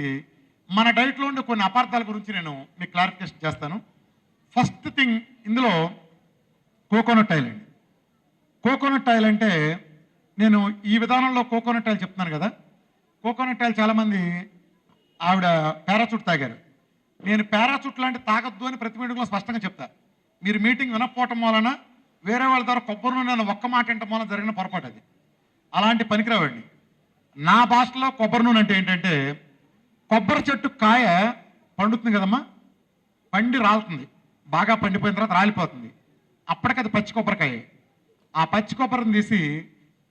వచ్చేసరికి మన డైట్లో ఉండే కొన్ని అపార్థాల గురించి నేను మీకు క్లారిఫికేషన్ చేస్తాను. ఫస్ట్ థింగ్ ఇందులో కోకోనట్ ఆయిల్ అండి. కోకోనట్ ఆయిల్ అంటే నేను ఈ విధానంలో కోకోనట్ ఆయిల్ చెప్తున్నాను కదా. కోకోనట్ ఆయిల్ చాలామంది ఆవిడ పారాచూట్ తాగారు. నేను పారాచూట్ లాంటి తాగొద్దు అని ప్రతి మీటింగ్లో స్పష్టంగా చెప్తా. మీరు మీటింగ్ వినకపోవటం వలన వేరే వాళ్ళ ద్వారా కొబ్బరి నూనె ఒక్క మాట వినటం వలన జరిగిన పొరపాటు అది. అలాంటి పనికిరావండి నా భాషలో కొబ్బరి నూనె అంటే ఏంటంటే కొబ్బరి చెట్టు కాయ పండుతుంది కదమ్మా? పండి రాలుతుంది. బాగా పండిపోయిన తర్వాత రాలిపోతుంది. అప్పటికది పచ్చి కొబ్బరికాయ. ఆ పచ్చి కొబ్బరిని తీసి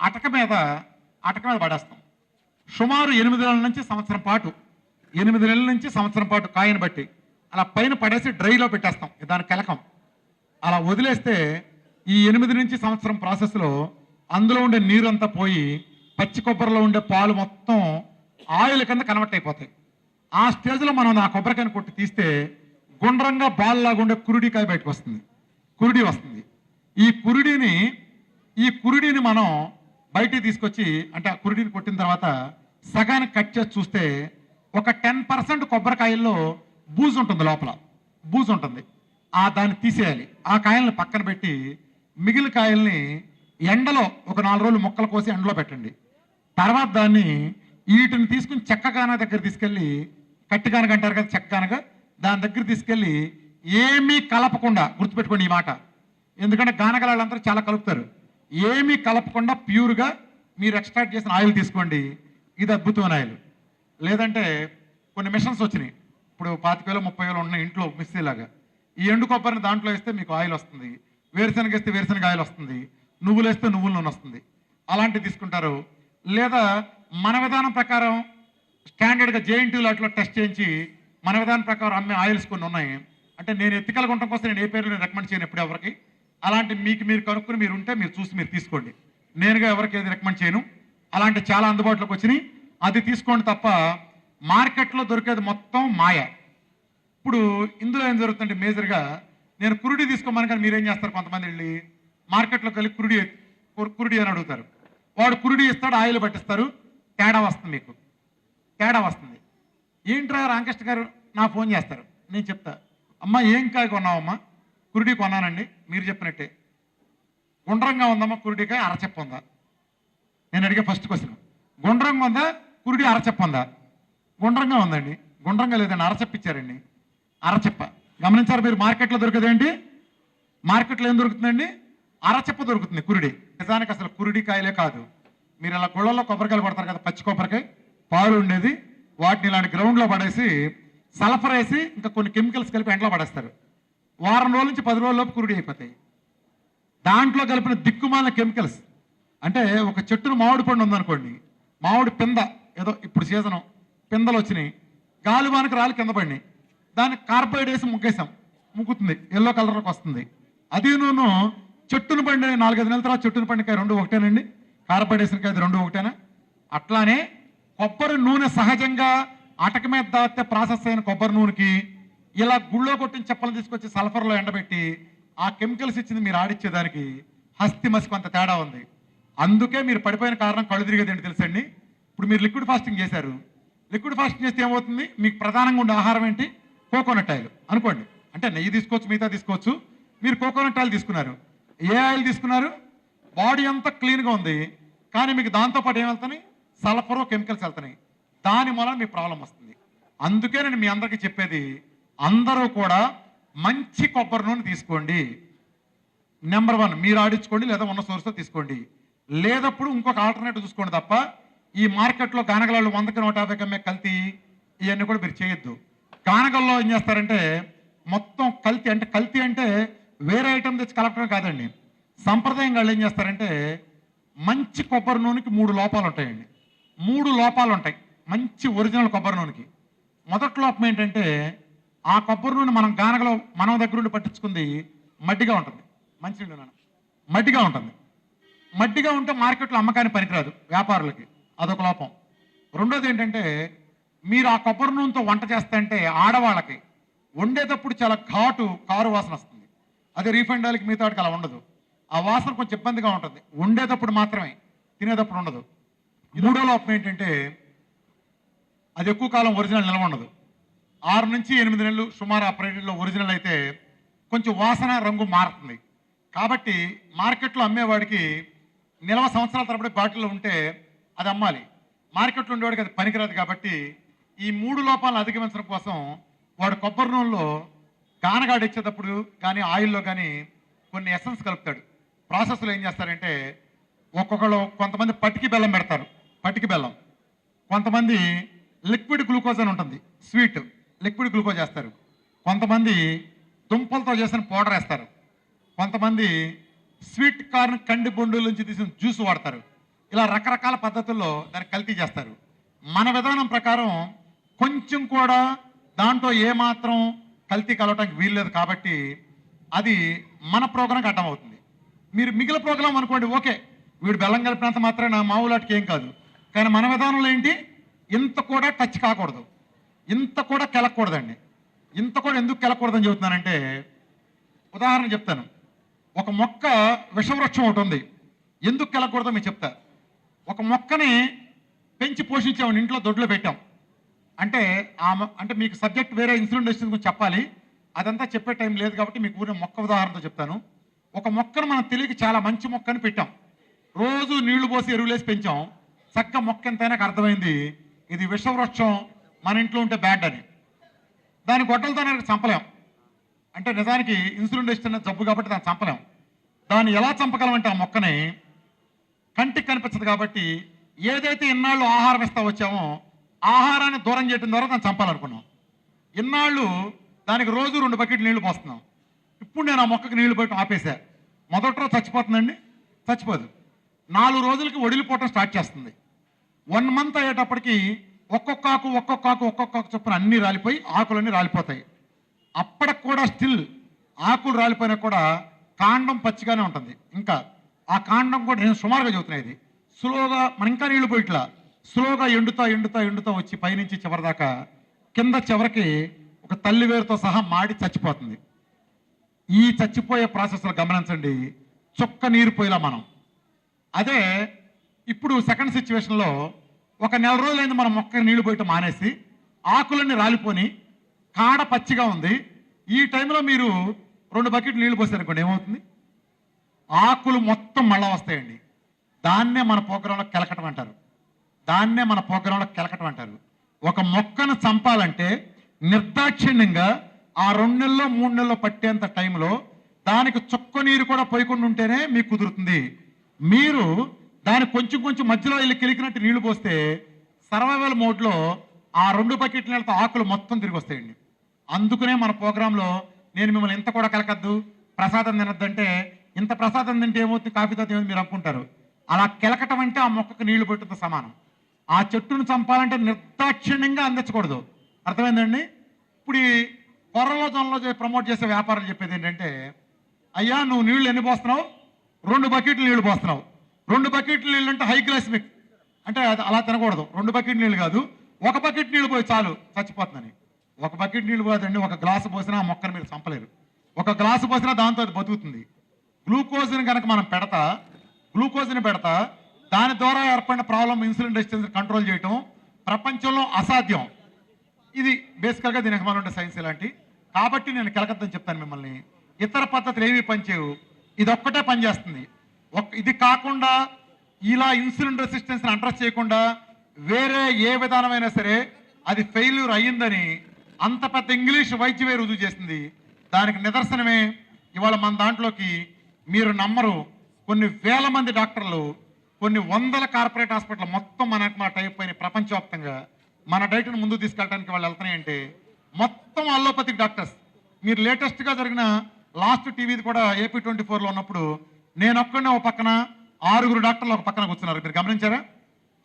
అటక మీద అటక మీద పడేస్తాం. సుమారు ఎనిమిది నెలల నుంచి సంవత్సరం పాటు ఎనిమిది నెలల నుంచి సంవత్సరం పాటు కాయను బట్టి అలా పైన పడేసి డ్రైలో పెట్టేస్తాం. దాని కలకం. అలా వదిలేస్తే ఈ ఎనిమిది నుంచి సంవత్సరం ప్రాసెస్లో అందులో ఉండే నీరు అంతా పోయి పచ్చి కొబ్బరిలో ఉండే పాలు మొత్తం ఆయిల్ కింద కన్వర్ట్ అయిపోతాయి. ఆ స్టేజ్లో మనం ఆ కొబ్బరికాయను కొట్టి తీస్తే గుండ్రంగా బాల్ లాగుండే ఉండే కురుడికాయ బయటకు వస్తుంది. కురుడి వస్తుంది. ఈ కురుడిని ఈ కురుడిని మనం బయటికి తీసుకొచ్చి అంటే ఆ కురుడిని కొట్టిన తర్వాత సగానికి కట్ చేసి చూస్తే ఒక టెన్ పర్సెంట్ కొబ్బరికాయల్లో బూజు ఉంటుంది లోపల. బూజు ఉంటుంది. ఆ దాన్ని తీసేయాలి. ఆ కాయల్ని పక్కన పెట్టి మిగిలిన కాయల్ని ఎండలో ఒక నాలుగు రోజులు మొక్కలు కోసి ఎండలో పెట్టండి. తర్వాత దాన్ని వీటిని తీసుకుని చెక్కగాన దగ్గర తీసుకెళ్ళి కట్టిగానగ అంటారు కదా చెక్కగానగా దాని దగ్గర తీసుకెళ్ళి ఏమీ కలపకుండా గుర్తుపెట్టుకోండి ఈ మాట. ఎందుకంటే గానగల వాళ్ళందరూ చాలా కలుపుతారు. ఏమీ కలపకుండా ప్యూర్గా మీరు ఎక్స్ట్రాక్ట్ చేసిన ఆయిల్ తీసుకోండి. ఇది అద్భుతమైన ఆయిల్. లేదంటే కొన్ని మిషన్స్ వచ్చినాయి. ఇప్పుడు పాతిక వేలు ముప్పై వేలు ఉన్నాయి ఇంట్లో మిస్సీలాగా ఈ ఎండు కొబ్బరిని దాంట్లో వేస్తే మీకు ఆయిల్ వస్తుంది. వేరుశనగ వేస్తే వేరుశనగ ఆయిల్ వస్తుంది. నువ్వులు వేస్తే నువ్వుల నూనె వస్తుంది. అలాంటివి తీసుకుంటారు. లేదా మన విధానం ప్రకారం స్టాండర్డ్గా జేఎన్టీ అట్లా టెస్ట్ చేయించి మన విధానం ప్రకారం అమ్మే ఆయిల్స్ కొన్ని ఉన్నాయి. అంటే నేను ఎత్తికలుగా ఉండటం కోసం నేను ఏ పేరు నేను రికమెండ్ చేయను ఎప్పుడు ఎవరికి. అలాంటి మీకు మీరు కనుక్కుని మీరు ఉంటే మీరు చూసి మీరు తీసుకోండి. నేనుగా ఎవరికి ఏది రికమెండ్ చేయను. అలాంటి చాలా అందుబాటులోకి వచ్చినాయి. అది తీసుకోండి తప్ప మార్కెట్లో దొరికేది మొత్తం మాయ. ఇప్పుడు ఇందులో ఏం జరుగుతుందంటే మేజర్గా నేను కురుడి తీసుకోమని కానీ మీరేం చేస్తారు కొంతమంది వెళ్ళి మార్కెట్లోకి వెళ్ళి కురుడి కురుడి అని అడుగుతారు. వాడు కురుడి ఇస్తాడు ఆయిల్ పట్టిస్తారు. తేడా వస్తుంది మీకు. తేడా వస్తుంది. ఏంట్రా రామకృష్ణ గారు నా ఫోన్ చేస్తారు. నేను చెప్తా. అమ్మ ఏం కాయ కొన్నావమ్మా? కురుడి కొన్నానండి. మీరు చెప్పినట్టే. గుండ్రంగా ఉందమ్మా కురుడికాయ అరచెప్ప ఉందా? నేను అడిగే ఫస్ట్ క్వశ్చన్ గుండ్రంగా ఉందా కురుడి అరచెప్ప ఉందా? గుండ్రంగా ఉందండి. గుండ్రంగా లేదండి అరచెప్ప ఇచ్చారండి. అరచెప్ప. గమనించారు మీరు మార్కెట్లో దొరికేది మార్కెట్లో ఏం దొరుకుతుందండి? అరచెప్ప దొరుకుతుంది కురుడి. నిజానికి అసలు కురుడి కాయలే కాదు. మీరు అలా గుళ్ళల్లో కొబ్బరికాయలు కొడతారు కదా పచ్చి కొబ్బరికాయ? పాలు ఉండేది వాటిని ఇలాంటి గ్రౌండ్లో పడేసి సల్ఫర్ వేసి ఇంకా కొన్ని కెమికల్స్ కలిపి ఎండలో పడేస్తారు. వారం రోజుల నుంచి పది రోజుల్లోపు కురుడి అయిపోతాయి. దాంట్లో కలిపిన దిక్కుమాల కెమికల్స్ అంటే ఒక చెట్టును మామిడి పండు ఉందనుకోండి మామిడి పింద ఏదో ఇప్పుడు సీజను పిందలు వచ్చినాయి గాలివానకి రాళ్ళు కింద పడినాయి. దాన్ని కార్బైడ్ వేసి ముగ్గేసాం ముగ్గుతుంది ఎల్లో కలర్కి వస్తుంది. అది నూను చెట్టును పండి నాలుగైదు నెలల తర్వాత చెట్టును పండికాయ రెండు ఒకటేనండి కార్బైడ్ వేసిన కాయ రెండు ఒకటేనా? అట్లానే కొబ్బరి నూనె సహజంగా అటక మీద దాటితే ప్రాసెస్ అయిన కొబ్బరి నూనెకి ఇలా గుళ్ళో కొట్టిన చెప్పలు తీసుకొచ్చి సల్ఫర్లో ఎండబెట్టి ఆ కెమికల్స్ ఇచ్చింది మీరు ఆడిచ్చేదానికి హస్తి మసికి అంత తేడా ఉంది. అందుకే మీరు పడిపోయిన కారణం కళ్ళు తిరిగేదండి తెలుసండి? ఇప్పుడు మీరు లిక్విడ్ ఫాస్టింగ్ చేశారు. లిక్విడ్ ఫాస్టింగ్ చేస్తే ఏమవుతుంది? మీకు ప్రధానంగా ఉండే ఆహారం ఏంటి? Coconut oil. అనుకోండి. అంటే నెయ్యి తీసుకోవచ్చు మిగతా తీసుకోవచ్చు. మీరు కోకోనట్ ఆయిల్ తీసుకున్నారు. ఏ ఆయిల్ తీసుకున్నారు? బాడీ అంతా క్లీన్గా ఉంది. కానీ మీకు దాంతోపాటు ఏం వెళ్తున్నాయి సల్ఫర్ కెమికల్స్ వెళ్తున్నాయి. దాని మూలన మీ ప్రాబ్లం వస్తుంది. అందుకే నేను మీ అందరికీ చెప్పేది అందరూ కూడా మంచి కొబ్బరి నూనె తీసుకోండి. నెంబర్ వన్ మీరు ఆడించుకోండి లేదా ఉన్న సోర్స్తో తీసుకోండి. లేదప్పుడు ఇంకొక ఆల్టర్నేటివ్ చూసుకోండి తప్ప ఈ మార్కెట్లో గానగలాళ్ళు వందకి నూట యాభై కమ్మే కల్తీ ఇవన్నీ కూడా మీరు చేయొద్దు. గానగల్లో ఏం చేస్తారంటే మొత్తం కల్తీ అంటే కల్తీ అంటే వేరే ఐటెం తెచ్చి కలపడం కాదండి. సంప్రదాయం వాళ్ళు ఏం చేస్తారంటే మంచి కొబ్బరి నూనెకి మూడు లోపాలు ఉంటాయండి. మూడు లోపాలు ఉంటాయి మంచి ఒరిజినల్ కొబ్బరి నూనెకి. మొదటి లోపం ఏంటంటే ఆ కొబ్బరి నూనె మనం గానగలో మనం దగ్గర నుండి పట్టించుకుంది మడ్డిగా ఉంటుంది. మంచి నూనె మడ్డిగా ఉంటుంది. మడ్డిగా ఉంటే మార్కెట్లో అమ్మకానికి పనికిరాదు వ్యాపారులకి. అదొక లోపం. రెండోది ఏంటంటే మీరు ఆ కొబ్బరి నూనెతో వంట చేస్తంటే ఆడవాళ్ళకి వండేటప్పుడు చాలా ఘాటు కారు వాసన వస్తుంది. అదే రీఫైండ్ ఆయిల్కి మిగతా అలా ఉండదు. ఆ వాసన కొంచెం ఇబ్బందిగా ఉంటుంది. వండేటప్పుడు మాత్రమే తినేటప్పుడు ఉండదు. మూడో లోపం ఏంటంటే అది ఎక్కువ కాలం ఒరిజినల్ నిల్వ ఉండదు. ఆరు నుంచి ఎనిమిది నెలలు సుమారు ఆ పీరియడ్లో ఒరిజినల్ అయితే కొంచెం వాసన రంగు మారుతుంది. కాబట్టి మార్కెట్లో అమ్మేవాడికి నిల్వ సంవత్సరాల తరబడి బాటిల్లో ఉంటే అది అమ్మాలి. మార్కెట్లో ఉండేవాడికి అది పనికిరాదు కాబట్టి ఈ మూడు లోపాలను అధిగమించడం కోసం వాడు కొబ్బరి నూనెలో గానగాడు ఇచ్చేటప్పుడు కానీ ఆయిల్లో కానీ కొన్ని ఎసెన్స్ కలుపుతాడు. ప్రాసెస్లో ఏం చేస్తారంటే ఒక్కొక్కళ్ళు కొంతమంది పట్టికి బెల్లం పెడతారు. పటికి బెల్లం. కొంతమంది లిక్విడ్ గ్లూకోజ్ అని ఉంటుంది. స్వీట్ లిక్విడ్ గ్లూకోజ్ వేస్తారు కొంతమంది దుంపలతో చేసిన పౌడర్ వేస్తారు. కొంతమంది స్వీట్ కార్న్ కండి బొండుల నుంచి తీసిన జ్యూస్ వాడతారు. ఇలా రకరకాల పద్ధతుల్లో దాన్ని కల్తీ చేస్తారు. మన విధానం ప్రకారం కొంచెం కూడా దాంట్లో ఏమాత్రం కల్తీ కలవటానికి వీల్లేదు కాబట్టి అది మన ప్రోగ్రాంకి అడ్డం అవుతుంది మీరు మిగిలిన ప్రోగ్రాం అనుకోండి ఓకే. వీడు బెల్లం కలిపినంత మాత్రమే మాత్రాన మామూలాటికి ఏం కాదు. కానీ మన విధానంలో ఏంటి? ఇంత కూడా టచ్ కాకూడదు. ఇంత కూడా కెలకూడదండి ఇంత కూడా ఎందుకు కెలకూడదని చెబుతున్నానంటే ఉదాహరణ చెప్తాను. ఒక మొక్క విషవృక్షం ఒకటి ఉంది. ఎందుకు కెలకూడదో మీకు చెప్తా. ఒక మొక్కని పెంచి పోషించామని ఇంట్లో దొడ్లో పెట్టాం. అంటే ఆ అంటే మీకు సబ్జెక్ట్ వేరే ఇన్సూరెన్స్ వచ్చింది గురించి చెప్పాలి. అదంతా చెప్పే టైం లేదు కాబట్టి మీకు ఊరిన మొక్క ఉదాహరణతో చెప్తాను. ఒక మొక్కను మనం తెలియక చాలా మంచి మొక్కని పెట్టాం. రోజు నీళ్ళు పోసి ఎరువులేసి పెంచాం. చక్క మొక్క ఎంతైనా అర్థమైంది. ఇది విషవృక్షం మన ఇంట్లో ఉంటే బ్యాడ్ అని. దాని గొడ్డలతో నేను చంపలేం. అంటే నిజానికి ఇన్సులిన్ ఇస్తున్న జబ్బు కాబట్టి దాన్ని చంపలేం. దాన్ని ఎలా చంపగలమంటే ఆ మొక్కని కంటికి కనిపించదు కాబట్టి ఏదైతే ఇన్నాళ్ళు ఆహారం ఇస్తా వచ్చామో ఆహారాన్ని దూరం చేయడం ద్వారా దాన్ని చంపాలనుకున్నాం. ఇన్నాళ్ళు దానికి రోజు రెండు బకెట్లు నీళ్ళు పోస్తున్నాం. ఇప్పుడు నేను ఆ మొక్కకి నీళ్ళు పోయటం ఆపేశా. మొదటి రోజు చచ్చిపోతుందండి? చచ్చిపోదు. నాలుగు రోజులకి ఒడిలిపోవటం స్టార్ట్ చేస్తుంది. వన్ మంత్ అయ్యేటప్పటికి ఒక్కొక్క ఆకు ఒక్కొక్క ఆకు ఒక్కొక్క ఆకు చొప్పున అన్ని రాలిపోయి ఆకులన్నీ రాలిపోతాయి. అప్పటికి కూడా స్టిల్ ఆకులు రాలిపోయినా కూడా కాండం పచ్చిగానే ఉంటుంది. ఇంకా ఆ కాండం కూడా నేను సుమారుగా చెబుతున్నా ఇది. స్లోగా మన ఇంకా నీళ్ళు పోయిట్లా స్లోగా ఎండుతా ఎండుతా ఎండుతా వచ్చి పైనుంచి చివరి దాకా కింద చివరికి ఒక తల్లి వేరుతో సహా మాడి చచ్చిపోతుంది. ఈ చచ్చిపోయే ప్రాసెస్లో గమనించండి. చుక్క నీరు పోయేలా మనం. అదే ఇప్పుడు సెకండ్ సిచ్యువేషన్లో ఒక నెల రోజులైంది మనం మొక్క నీళ్ళు పోయటం మానేసి ఆకులన్నీ రాలిపోని కాడ పచ్చిగా ఉంది. ఈ టైంలో మీరు రెండు బకెట్ నీళ్ళు పోసారనుకోండి ఏమవుతుంది? ఆకులు మొత్తం మళ్ళా వస్తాయండి. దాన్నే మన ప్రోగ్రాంలో కెలకటం అంటారు. దాన్నే మన ప్రోగ్రాంలో కెలకటం అంటారు. ఒక మొక్కను చంపాలంటే నిర్దాక్షిణ్యంగా ఆ రెండు నెలల్లో మూడు నెలల్లో పట్టేంత టైంలో దానికి చుక్క నీరు కూడా పోయకుండా ఉంటేనే మీకు కుదురుతుంది. మీరు దాని కొంచెం కొంచెం మధ్యలో వెళ్ళి కిలికినట్టు నీళ్ళు పోస్తే సర్వైవల్ మోడ్లో ఆ రెండు బకెట్ల నీళ్ళతో ఆకులు మొత్తం తిరిగి వస్తాయండి. అందుకనే మన ప్రోగ్రాంలో నేను మిమ్మల్ని ఇంత కూడా కలకద్దు ప్రసాదం తినొద్దంటే ఇంత ప్రసాదం తింటే ఏమవుతుంది కాఫీ తాత మీరు అనుకుంటారు. అలా కిలకటం అంటే ఆ మొక్కకు నీళ్ళు పెట్టడంతో సమానం. ఆ చెట్టును చంపాలంటే నిర్దాక్షిణ్యంగా అందించకూడదు. అర్థమైందండి? ఇప్పుడు ఈ కొర్రలో జొన్నలో ప్రమోట్ చేసే వ్యాపారం చెప్పేది ఏంటంటే అయ్యా నువ్వు నీళ్ళు ఎన్ని పోస్తున్నావు? రెండు బకెట్లు నీళ్ళు పోస్తున్నావు. రెండు బకెట్లు నీళ్ళు అంటే హైగ్లాస్మిక్ అంటే అది అలా తినకూడదు. రెండు బకెట్ నీళ్ళు కాదు. ఒక బకెట్ నీళ్ళు పోయి చాలు చచ్చిపోతుందని. ఒక బకెట్ నీళ్ళు పోదండి ఒక గ్లాసు పోసినా ఆ మొక్కను మీరు చంపలేరు. ఒక గ్లాసు పోసినా దాంతో అది బతుకుతుంది. గ్లూకోజ్ని కనుక మనం పెడతా గ్లూకోజ్ని పెడతా దాని ద్వారా ఏర్పడిన ప్రాబ్లం ఇన్సులిన్ రెసిస్టెన్స్ కంట్రోల్ చేయటం ప్రపంచంలో అసాధ్యం. ఇది బేసికల్గా దీనికి మనం ఉండే సైన్స్ ఇలాంటి. కాబట్టి నేను కలకత్తని చెప్తాను మిమ్మల్ని. ఇతర పద్ధతులు ఏవి పనిచేయవు? ఇది ఒక్కటే పనిచేస్తుంది. ఇది కాకుండా ఇలా ఇన్సులిన్ రెసిస్టెన్స్ అడ్రస్ చేయకుండా వేరే ఏ విధానమైనా సరే అది ఫెయిల్యూర్ అయ్యిందని అంత పెద్ద ఇంగ్లీష్ వైద్యమే రుజువు చేసింది. దానికి నిదర్శనమే ఇవాళ మన దాంట్లోకి మీరు నమ్మరు. కొన్ని వేల మంది డాక్టర్లు కొన్ని వందల కార్పొరేట్ హాస్పిటల్ మొత్తం మన మా టైప్ అయిన ప్రపంచవ్యాప్తంగా మన డైట్ను ముందుకు తీసుకెళ్ళడానికి వాళ్ళు వెళ్తున్నాయంటే మొత్తం అల్లోపతిక్ డాక్టర్స్. మీరు లేటెస్ట్గా జరిగిన లాస్ట్ టీవీది కూడా ఏపీ ట్వంటీ ఫోర్లో ఉన్నప్పుడు నేను ఒక పక్కన ఆరుగురు డాక్టర్లు ఒక పక్కన కూర్చున్నారు. మీరు గమనించారా?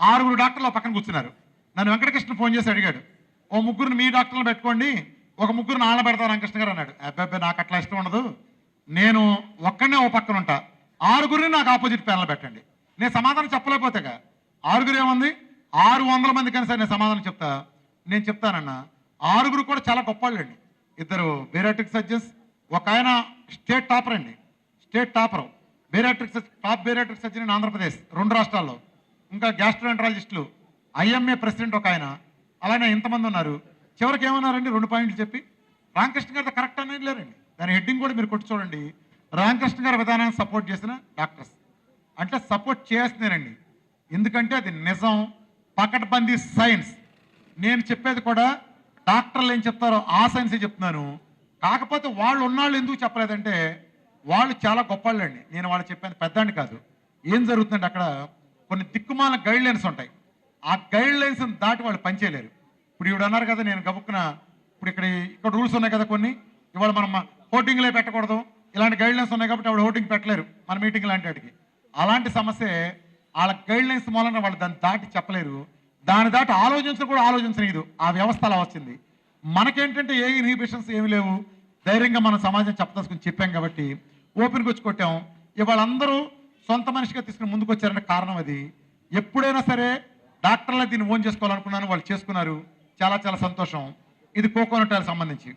ఆరుగురు డాక్టర్లు ఒక పక్కన కూర్చున్నారు. నన్ను వెంకటకృష్ణ ఫోన్ చేసి అడిగాడు. ఓ ముగ్గురు మీ డాక్టర్లు పెట్టుకోండి ఒక ముగ్గురు నాన్న పెడతారు? వెంకటకృష్ణ గారు అన్నాడు. అబ్బాయి నాకు అట్లా ఇష్టం ఉండదు. నేను ఒక్కడనే ఓ పక్కన ఉంటా. ఆరుగురిని నాకు ఆపోజిట్ ప్యానల్ పెట్టండి. నేను సమాధానం చెప్పలేకపోతేగా. ఆరుగురు ఏముంది? ఆరు వందల మంది కానీ సరే నేను సమాధానం చెప్తా. నేను చెప్తానన్నా. ఆరుగురు కూడా చాలా గొప్పవాళ్ళండి ఇద్దరు బేరాట్రిక్ సర్జన్స్ ఒక ఆయన స్టేట్ టాపర్ అండి. State topper. Bariatric top bariatric surgeon Andhra Pradesh రెండు రాష్ట్రాల్లో. ఇంకా గ్యాస్ట్రోఎంట్రాలజిస్టులు ఐఎంఏ ప్రెసిడెంట్ ఒక ఆయన. అలానే ఇంతమంది ఉన్నారు. చివరికి ఏమన్నారండి? రెండు పాయింట్లు చెప్పి. రామకృష్ణ గారితో కరెక్ట్ అనేది లేరండి. దాని హెడ్డింగ్ కూడా మీరు కొట్టి చూడండి. రామకృష్ణ గారి విధానాన్ని సపోర్ట్ చేసిన డాక్టర్స్. అంటే సపోర్ట్ చేస్తున్నారండి. ఎందుకంటే అది నిజం. పకడ్బందీ సైన్స్. నేను చెప్పేది కూడా డాక్టర్లు ఏం చెప్తారో ఆ సైన్సే చెప్తున్నాను. కాకపోతే వాళ్ళు ఉన్నాళ్ళు ఎందుకు చెప్పలేదంటే వాళ్ళు చాలా గొప్పవాళ్ళండి. నేను వాళ్ళు చెప్పాను పెద్దాన్ని కాదు. ఏం జరుగుతుందంటే అక్కడ కొన్ని దిక్కుమాల గైడ్ లైన్స్ ఉంటాయి. ఆ గైడ్ లైన్స్ దాటి వాళ్ళు పనిచేయలేరు ఇప్పుడు ఇవిడ అన్నారు కదా నేను గబుక్కున ఇప్పుడు ఇక్కడ ఇక్కడ రూల్స్ ఉన్నాయి కదా కొన్ని. ఇవాళ మనం హోటింగ్లే పెట్టకూడదు. ఇలాంటి గైడ్ లైన్స్ ఉన్నాయి కాబట్టి ఆవిడ హోటింగ్ పెట్టలేరు మన మీటింగ్ లాంటి వాటికి. అలాంటి సమస్య వాళ్ళ గైడ్ లైన్స్ మూలన వాళ్ళు దాన్ని దాటి చెప్పలేరు. దాని దాటి ఆలోచించడం కూడా ఆలోచించలేదు ఆ వ్యవస్థ అలా వచ్చింది. మనకేంటంటే ఏ ఇన్హిబిషన్స్ ఏమి లేవు. ధైర్యంగా మన సమాజం చెప్పదలుచుకుని చెప్పాం కాబట్టి ఓపెన్కి వచ్చి కొట్టాం. ఇవాళ అందరూ సొంత మనిషిగా తీసుకుని ముందుకు వచ్చారనే కారణం అది. ఎప్పుడైనా సరే డాక్టర్లే దీన్ని ఓన్ చేసుకోవాలనుకున్నాను వాళ్ళు చేసుకున్నారు. చాలా చాలా సంతోషం. ఇది కోకోనట్ ఆయిల్ సంబంధించి.